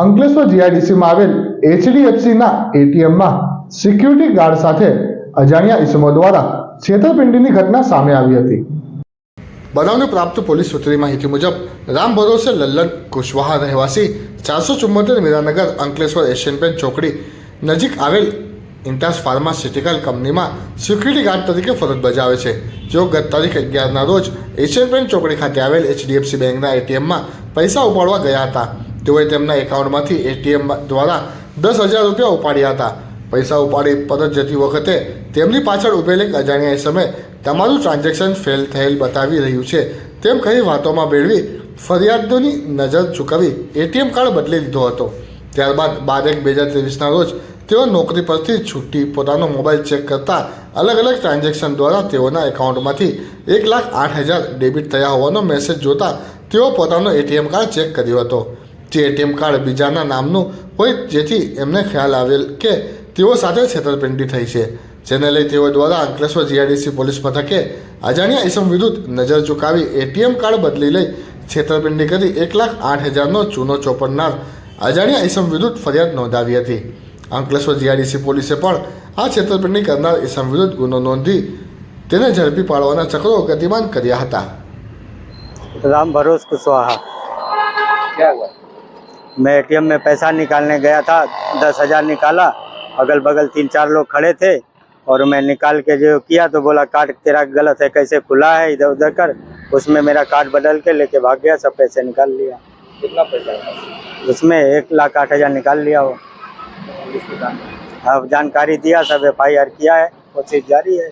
અંકલેશ્વર જીઆઈડીસીમાં આવેલ એચડીએફસીના એટીએમમાં security guard સાથે અજાણ્યા ઇસમો દ્વારા છેતરપિંડીની ઘટના સામે આવી હતી. બનાવને પ્રાપ્ત પોલીસ સૂત્રની માહિતી મુજબ, રામ ભરોસે લલ્લન કુશવાહા રહેવાસી ચારસો ચુમ્મોતેર મીરાનગર અંકલેશ્વર એશિયન પેન્ટ ચોકડી નજીક આવેલ ઇન્ટાસ ફાર્માસ્યુટિકલ કંપનીમાં સિક્યુરિટી ગાર્ડ તરીકે ફરજ બજાવે છે. જેઓ ગત તારીખ અગિયારના રોજ એશિયન ચોકડી ખાતે આવેલ એચડીએફસી બેંકના એટીએમમાં પૈસા ઉપાડવા ગયા હતા. તેઓએ તેમના એકાઉન્ટમાંથી એટીએમ દ્વારા દસ હજાર રૂપિયા ઉપાડ્યા હતા. પૈસા ઉપાડી પરત જતી વખતે તેમની પાછળ ઉભેલ અજાણ્યા સમયે તમારું ટ્રાન્ઝેક્શન ફેલ થયેલ બતાવી રહ્યું છે. તેમ કહી વાતોમાં બેળવી ફરિયાદોની નજર ચૂકવી એટીએમ કાર્ડ બદલી લીધો હતો. ત્યારબાદ બાર એક બે હજાર ત્રેવીસના રોજ તેઓ નોકરી પરથી છૂટી પોતાનો મોબાઈલ ચેક કરતા અલગ અલગ ટ્રાન્ઝેક્શન દ્વારા તેઓના એકાઉન્ટમાંથી એક લાખ આઠ હજાર ડેબિટ થયા હોવાનો મેસેજ જોતા તેઓ પોતાનો એટીએમ કાર્ડ ચેક કર્યો હતો. જે એટીએમ કાર્ડ બીજાના નામનું હોય જેથી એમને ખ્યાલ આવેલ કે તેઓ સાથે છેતરપિંડી થઈ છે. જેને લઈ તેઓ દ્વારા અંકલેશ્વર જીઆઈડીસી પોલીસ મથકે અજાણ્યા ઇસમ વિરુદ્ધ નજર ચુકાવી એટીએમ કાર્ડ બદલી લઈ છેતરપિંડી કરી એક લાખ આઠ હજારનો ચૂનો ચોપડનાર અજાણ્યા ઇસમ વિરુદ્ધ ફરિયાદ નોંધાવી હતી. અંકલેશ્વર જીઆઈડીસી પોલીસે પણ આ છેતરપિંડી કરનાર ઇસમ વિરુદ્ધ ગુનો નોંધી તેને ઝડપી પાડવાના ચક્રો ગતિમાન કર્યા હતા. રામ ભરોસ કુશવાહા मैं एटीएम में पैसा निकालने गया था दस हज़ार निकाला अगल बगल तीन चार लोग खड़े थे और मैं निकाल के जो किया तो बोला कार्ड तेरा गलत है कैसे खुला है इधर उधर कर। उसमें मेरा कार्ड बदल के लेके भाग गया सब पैसे निकाल लिया। कितना पैसा उसमें एक लाख आठ हज़ार निकाल लिया वो। अब जानकारी दिया सब एफ़ आई आर किया है कोशिश जारी है।